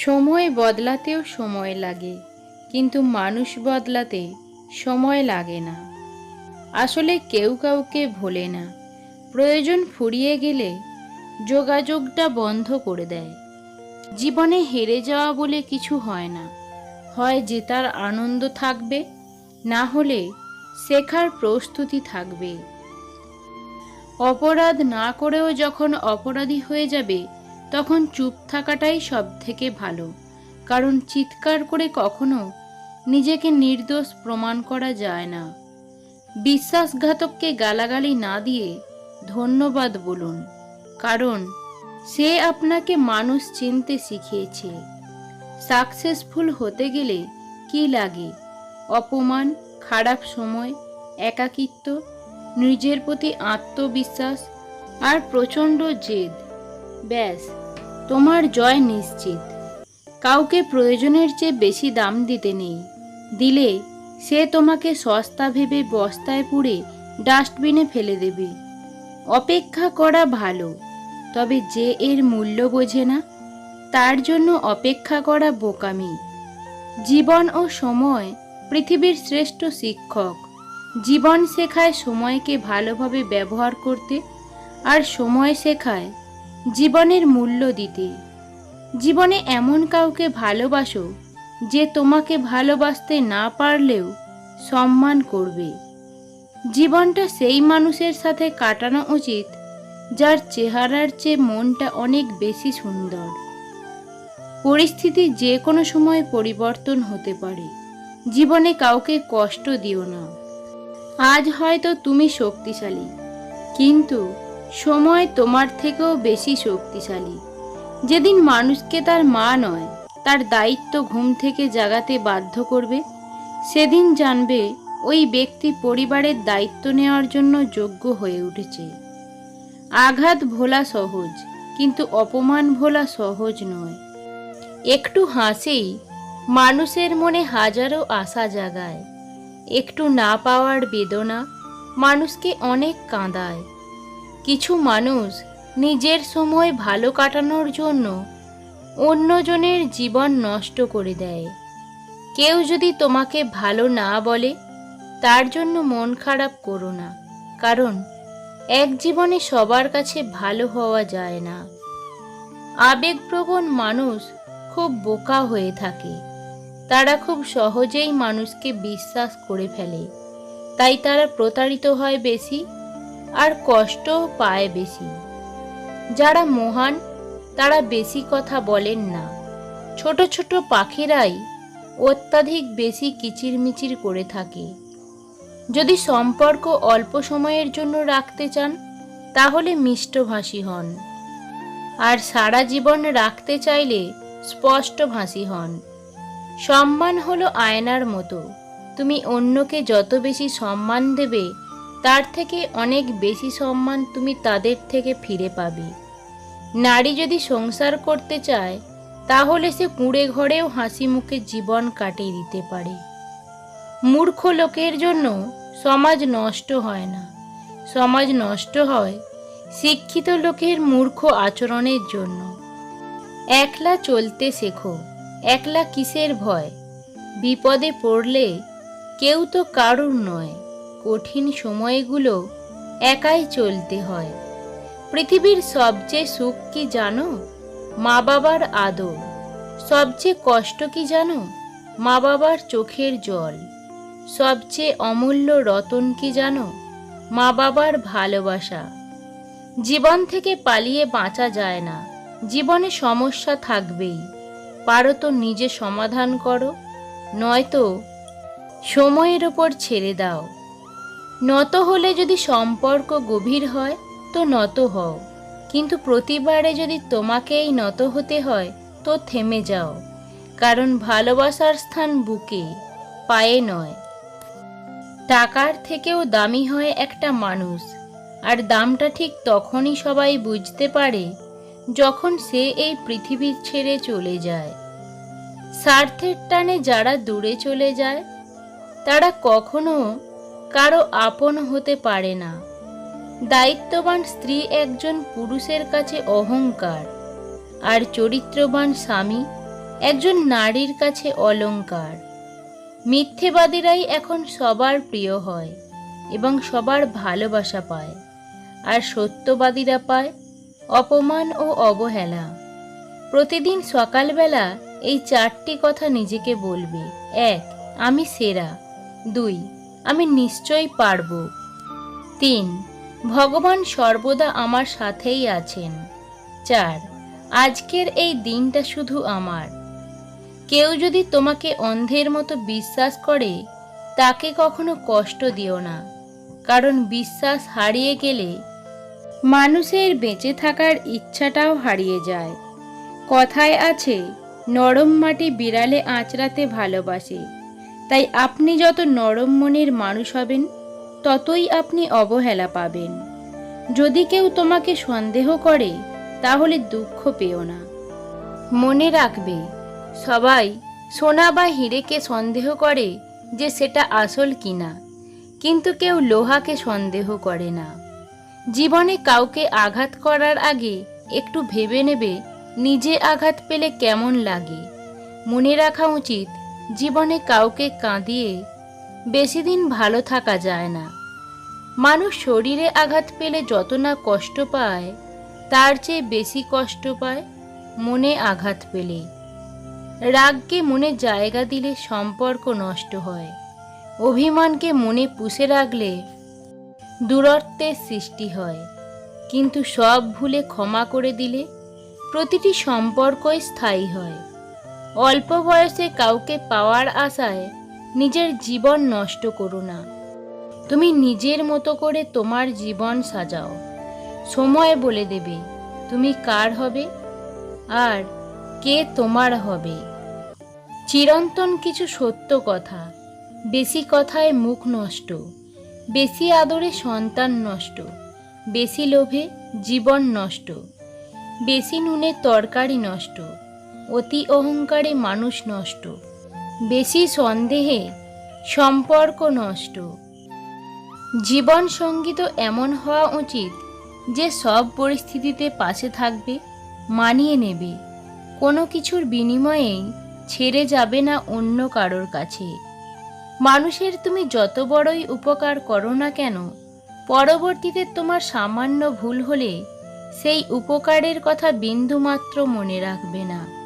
সময় বদলাতেও সময় লাগে, কিন্তু মানুষ বদলাতে সময় লাগে না। আসলে কেউ কাউকে ভোলে না। প্রয়োজন ফুরিয়ে গেলে যোগাযোগটা বন্ধ করে দেয়। জীবনে হেরে যাওয়া বলে কিছু হয় না। হয় জেতার আনন্দ থাকবে, না হলে শেখার প্রস্তুতি থাকবে। অপরাধ না করেও যখন অপরাধী হয়ে যাবে তখন চুপ থাকাটাই সব থেকে ভালো। কারণ চিৎকার করে কখনো নিজেকে নির্দোষ প্রমাণ করা যায় না। বিশ্বাসঘাতককে গালাগালি না দিয়ে ধন্যবাদ বলুন, কারণ সে আপনাকে মানুষ চিনতে শিখিয়েছে। সাকসেসফুল হতে গেলে কি লাগে? অপমান, খারাপ সময়, একাকিত্ব, নিজের প্রতি আত্মবিশ্বাস আর প্রচণ্ড জেদ। ব্যাস। তোমার জয় নিশ্চিত। কাউকে প্রয়োজনের চেয়ে বেশি দাম দিতে নেই। দিলে সে তোমাকে সস্তা ভেবে বস্তায় পুড়ে ডাস্টবিনে ফেলে দেবে। অপেক্ষা করা ভালো, তবে যে এর মূল্য বোঝে না, তার জন্য অপেক্ষা করা বোকামি। জীবন ও সময় পৃথিবীর শ্রেষ্ঠ শিক্ষক। জীবন শেখায় সময়কে ভালোভাবে ব্যবহার করতে, আর সময় শেখায় জীবনের মূল্য দিতে। জীবনে এমন কাউকে ভালোবাসো যে তোমাকে ভালোবাসতে না পারলেও সম্মান করবে। জীবনটা সেই মানুষের সাথে কাটানো উচিত যার চেহারার চেয়ে মনটা অনেক বেশি সুন্দর। পরিস্থিতি যে কোনো সময় পরিবর্তন হতে পারে। জীবনে কাউকে কষ্ট দিও না। আজ হয়তো তুমি শক্তিশালী, কিন্তু সময় তোমার থেকেও বেশি শক্তিশালী। যেদিন মানুষকে তার মা নয়, তার দায়িত্ব ঘুম থেকে জাগাতে বাধ্য করবে, সেদিন জানবে ওই ব্যক্তি পরিবারের দায়িত্ব নেওয়ার জন্য যোগ্য হয়ে উঠেছে। আঘাত ভোলা সহজ, কিন্তু অপমান ভোলা সহজ নয়। একটু হাসেই মানুষের মনে হাজারো আশা জাগায়। একটু না পাওয়ার বেদনা মানুষকে অনেক কাঁদায়। কিছু মানুষ নিজের সময় ভালো কাটানোর জন্য অন্যজনের জীবন নষ্ট করে দেয়। কেউ যদি তোমাকে ভালো না বলে, তার জন্য মন খারাপ করো না, কারণ এক জীবনে সবার কাছে ভালো হওয়া যায় না। আবেগপ্রবণ মানুষ খুব বোকা হয়ে থাকে। তারা খুব সহজেই মানুষকে বিশ্বাস করে ফেলে। তাই তারা প্রতারিত হয় বেশি আর কষ্টও পায় বেশি। যারা মহান, তারা বেশি কথা বলেন না। ছোট ছোট পাখিরাই অত্যাধিক বেশি কিচিরমিচির করে থাকে। যদি সম্পর্ক অল্প সময়ের জন্য রাখতে চান, তাহলে মিষ্টভাষী হন। আর সারা জীবন রাখতে চাইলে স্পষ্টভাষী হন। সম্মান হলো আয়নার মতো। তুমি অন্যকে যত বেশি সম্মান দেবে তার থেকে অনেক বেশি সম্মান তুমি তাদের থেকে ফিরে পাবে। নারী যদি সংসার করতে চায়, তাহলে সে কুঁড়ে ঘরেও হাসি মুখে জীবন কাটিয়ে দিতে পারে। মূর্খ লোকের জন্য সমাজ নষ্ট হয় না। সমাজ নষ্ট হয় শিক্ষিত লোকের মূর্খ আচরণের জন্য। একলা চলতে শেখো, একলা কিসের ভয়? বিপদে পড়লে কেউ তো কারুর নয়। কঠিন সময়গুলো একাই চলতে হয়। পৃথিবীর সবচেয়ে সুখ কি জানো? মা বাবার আদর। সবচেয়ে কষ্ট কি জানো? মা বাবার চোখের জল। সবচেয়ে অমূল্য রতন কি জানো? মা বাবার ভালোবাসা। জীবন থেকে পালিয়ে বাঁচা যায় না। জীবনে সমস্যা থাকবেই। পারো তো নিজে সমাধান করো। নয়তো সময়ের ওপর ছেড়ে দাও। নত হলে যদি সম্পর্ক গভীর হয়, তো নত হও। কিন্তু প্রতিবারে যদি তোমাকেই নত হতে হয়, তো থেমে যাও। কারণ ভালোবাসার স্থান বুকে, পায়ে নয়। টাকার থেকেও দামি হয় একটা মানুষ, আর দামটা ঠিক তখনই সবাই বুঝতে পারে, যখন সে এই পৃথিবী ছেড়ে চলে যায়। স্বার্থের টানে যারা দূরে চলে যায়, তারা কখনো কারও আপন হতে পারে না। দায়িত্ববান স্ত্রী একজন পুরুষের কাছে অহংকার, আর চরিত্রবান স্বামী একজন নারীর কাছে অলংকার। মিথ্যেবাদীরাই এখন সবার প্রিয় হয় এবং সবার ভালোবাসা পায়, আর সত্যবাদীরা পায় অপমান ও অবহেলা। প্রতিদিন সকালবেলা এই চারটি কথা নিজেকে বলবে। এক, আমি সেরা। দুই আমি নিশ্চয়ই পারব। তিন, ভগবান সর্বদা আমার সাথেই আছেন। চার, আজকের এই দিনটা শুধু আমার। কেউ যদি তোমাকে অন্ধের মতো বিশ্বাস করে, তাকে কখনো কষ্ট দিও না। কারণ বিশ্বাস হারিয়ে গেলে মানুষের বেঁচে থাকার ইচ্ছাটাও হারিয়ে যায়। কথায় আছে, নরম মাটি বিড়ালে আঁচড়াতে ভালোবাসে। তাই আপনি যত নরম মনের মানুষ হবেন, ততই আপনি অবহেলা পাবেন। যদি কেউ তোমাকে সন্দেহ করে, তাহলে দুঃখ পেও না। মনে রাখবে, সবাই সোনা বা হিরেকে সন্দেহ করে যে সেটা আসল কিনা, কিন্তু কেউ লোহাকে সন্দেহ করে না। জীবনে কাউকে আঘাত করার আগে একটু ভেবে নেবে, নিজে আঘাত পেলে কেমন লাগে। মনে রাখা উচিত জীবনে কাউকে কাঁদিয়ে বেশি দিন ভালো থাকা যায় না। মানুষ শরীরে আঘাত পেলে যত না কষ্ট পায়, তার চেয়ে বেশি কষ্ট পায় মনে আঘাত পেলে। রাগকে মনে জায়গা দিলে সম্পর্ক নষ্ট হয়। অভিমানকে মনে পুষে রাখলে দূরত্বের সৃষ্টি হয়। কিন্তু সব ভুলে ক্ষমা করে দিলে প্রতিটি সম্পর্কই স্থায়ী হয়। অল্প বয়সে কাউকে পাওয়ার আশায় নিজের জীবন নষ্ট করো না। তুমি নিজের মতো করে তোমার জীবন সাজাও। সময় বলে দেবে, তুমি কার হবে? আর কে তোমার হবে? চিরন্তন কিছু সত্য কথা, বেশি কথায় মুখ নষ্ট, বেশি আদরে সন্তান নষ্ট, বেশি লোভে জীবন নষ্ট, বেশি নুনে তরকারি নষ্ট। অতি অহংকারে মানুষ নষ্ট। বেশি সন্দেহে সম্পর্ক নষ্ট। জীবন সংগীত এমন হওয়া উচিত যে সব পরিস্থিতিতে পাশে থাকবে, মানিয়ে নেবে। কোনো কিছুর বিনিময়েই ছেড়ে যাবে না অন্য কারোর কাছে। মানুষের তুমি যত বড়ই উপকার করো না কেন, পরবর্তীতে তোমার সামান্য ভুল হলে সেই উপকারের কথা বিন্দুমাত্র মনে রাখবে না।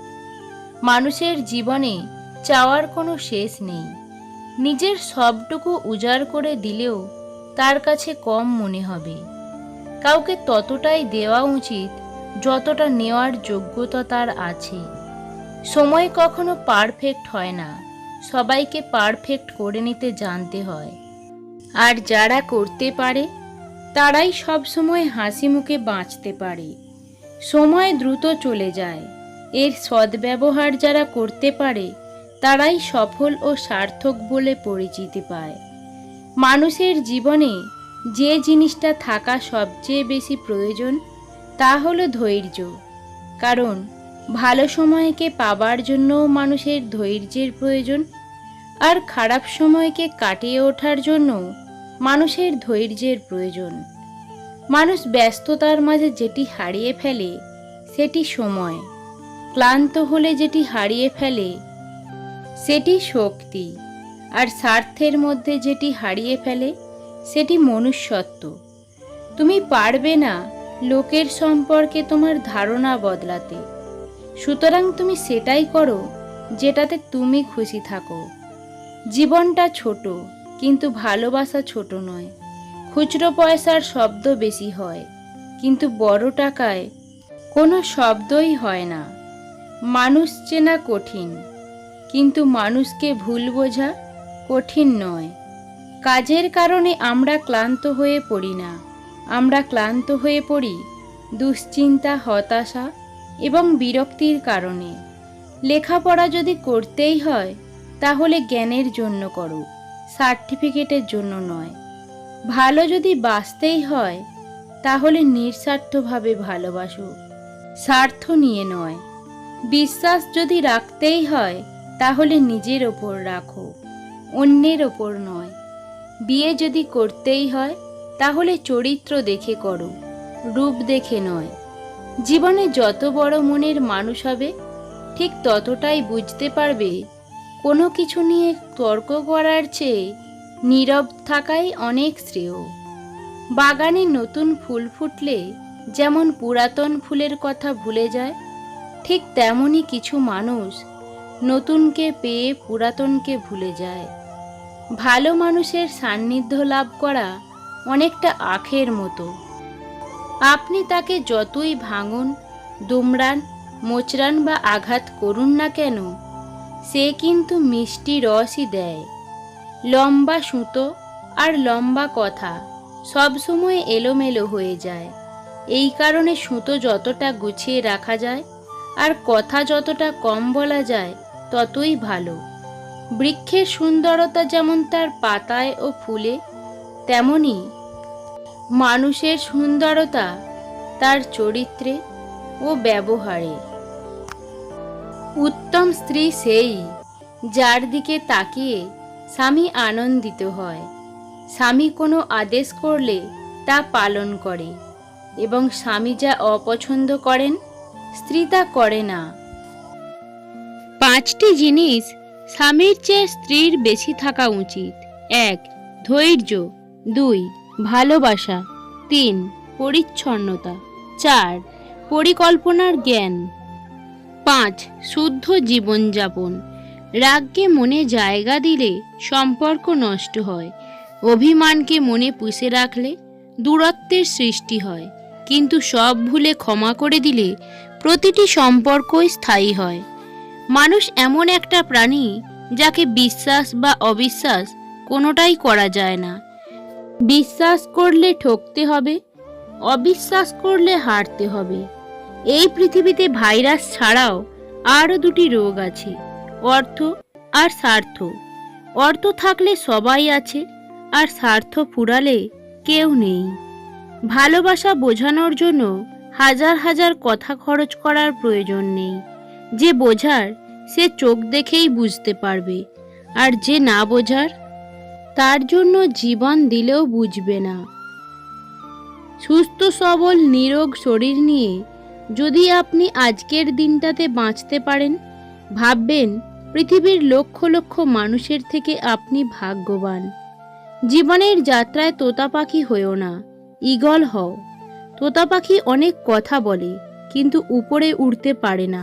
মানুষের জীবনে চাওয়ার কোনো শেষ নেই। নিজের সবটুকু উজাড় করে দিলেও তার কাছে কম মনে হবে। কাউকে ততটাই দেওয়া উচিত যতটা নেওয়ার যোগ্যতা তার আছে। সময় কখনো পারফেক্ট হয় না। সবাইকে পারফেক্ট করে নিতে জানতে হয়। আর যারা করতে পারে, তারাই সবসময় হাসি মুখে বাঁচতে পারে। সময় দ্রুত চলে যায়। এর সদ্ব্যবহার যারা করতে পারে, তারাই সফল ও সার্থক বলে পরিচিতি পায়। মানুষের জীবনে যে জিনিসটা থাকা সবচেয়ে বেশি প্রয়োজন, তা হলো ধৈর্য। কারণ, ভালো সময়কে পাবার জন্যও মানুষের ধৈর্যের প্রয়োজন, আর খারাপ সময়কে কাটিয়ে ওঠার জন্য মানুষের ধৈর্যের প্রয়োজন। মানুষ ব্যস্ততার মাঝে যেটি হারিয়ে ফেলে, সেটি সময়। ক্লান্ত হলে যেটি হারিয়ে ফেলে, সেটি শক্তি। আর স্বার্থের মধ্যে যেটি হারিয়ে ফেলে, সেটি মনুষ্যত্ব। তুমি পারবে না লোকের সম্পর্কে তোমার ধারণা বদলাতে। সুতরাং তুমি সেটাই করো যেটাতে তুমি খুশি থাকো। জীবনটা ছোট, কিন্তু ভালোবাসা ছোট নয়। খুচরো পয়সার শব্দ বেশি হয়, কিন্তু বড় টাকায় কোনো শব্দই হয় না। মানুষ চেনা কঠিন, কিন্তু মানুষকে ভুল বোঝা কঠিন নয়। কাজের কারণে আমরা ক্লান্ত হয়ে পড়ি না। আমরা ক্লান্ত হয়ে পড়ি দুশ্চিন্তা, হতাশা এবং বিরক্তির কারণে। লেখাপড়া যদি করতেই হয়, তাহলে জ্ঞানের জন্য করো, সার্টিফিকেটের জন্য নয়। ভালো যদি বাঁচতেই হয়, তাহলে নিঃস্বার্থভাবে ভালোবাসো, স্বার্থ নিয়ে নয়। বিশ্বাস যদি রাখতেই হয়, তাহলে নিজের ওপর রাখো, অন্যের ওপর নয়। বিয়ে যদি করতেই হয়, তাহলে চরিত্র দেখে করো, রূপ দেখে নয়। জীবনে যত বড় মনের মানুষ হবে, ঠিক ততটাই বুঝতে পারবে, কোনো কিছু নিয়ে তর্ক করার চেয়ে নীরব থাকাই অনেক শ্রেয়। বাগানে নতুন ফুল ফুটলে যেমন পুরাতন ফুলের কথা ভুলে যায় ঠিক তেমনই কিছু মানুষ নতুনকে পেয়ে পুরাতনকে ভুলে যায়। ভালো মানুষের সান্নিধ্য লাভ করা অনেকটা আখের মতো। আপনি তাকে যতই ভাঙুন, দুমড়ান মোচরান বা আঘাত করুন না কেন, সে কিন্তু মিষ্টি রসই দেয়। লম্বা সুতো আর লম্বা কথা সবসময় এলোমেলো হয়ে যায়। এই কারণে সুতো যতটা গুছিয়ে রাখা যায় আর কথা যতটা কম বলা যায়, ততই ভালো। বৃক্ষের সুন্দরতা যেমন তার পাতায় ও ফুলে, তেমনি মানুষের সুন্দরতা তার চরিত্রে ও ব্যবহারে। উত্তম স্ত্রী সেই যার দিকে তাকিয়ে স্বামী আনন্দিত হয়। স্বামী কোনো আদেশ করলে তা পালন করে এবং স্বামী যা অপছন্দ করেন স্ত্রী তা করে না। পাঁচটি জিনিস স্বামীর চেয়ে স্ত্রীর বেশি থাকা উচিত। এক, ধৈর্য। দুই, ভালোবাসা। তিন, পরিচ্ছন্নতা। চার, পরিকল্পনার জ্ঞান। পাঁচ, শুদ্ধ জীবনযাপন। রাগকে মনে জায়গা দিলে সম্পর্ক নষ্ট হয়। অভিমানকে মনে পুষে রাখলে দূরত্বের সৃষ্টি হয়। কিন্তু সব ভুলে ক্ষমা করে দিলে প্রতিটি সম্পর্কই স্থায়ী হয়। মানুষ এমন একটা প্রাণী যাকে বিশ্বাস বা অবিশ্বাস কোনোটাই করা যায় না। বিশ্বাস করলে ঠকতে হবে, অবিশ্বাস করলে হারতে হবে। এই পৃথিবীতে ভাইরাস ছাড়াও আরও দুটি রোগ আছে, অর্থ আর স্বার্থ। অর্থ থাকলে সবাই আছে, আর স্বার্থ ফুরালে কেউ নেই। ভালোবাসা বোঝানোর জন্য হাজার হাজার কথা খরচ করার প্রয়োজন নেই। যে বোঝার, সে চোখ দেখেই বুঝতে পারবে। আর যে না বোঝার, তার জন্য জীবন দিলেও বুঝবে না। সুস্থ, সবল, নিরোগ শরীর নিয়ে যদি আপনি আজকের দিনটাতে বাঁচতে পারেন, ভাববেন পৃথিবীর লক্ষ লক্ষ মানুষের থেকে আপনি ভাগ্যবান। জীবনের যাত্রায় তোতা পাখি হয়েও না। ঈগল হও। তোতা পাখি অনেক কথা বলে, কিন্তু উপরে উড়তে পারে না।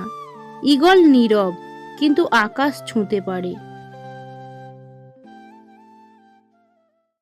ঈগল নীরব, কিন্তু আকাশ ছুঁতে পারে।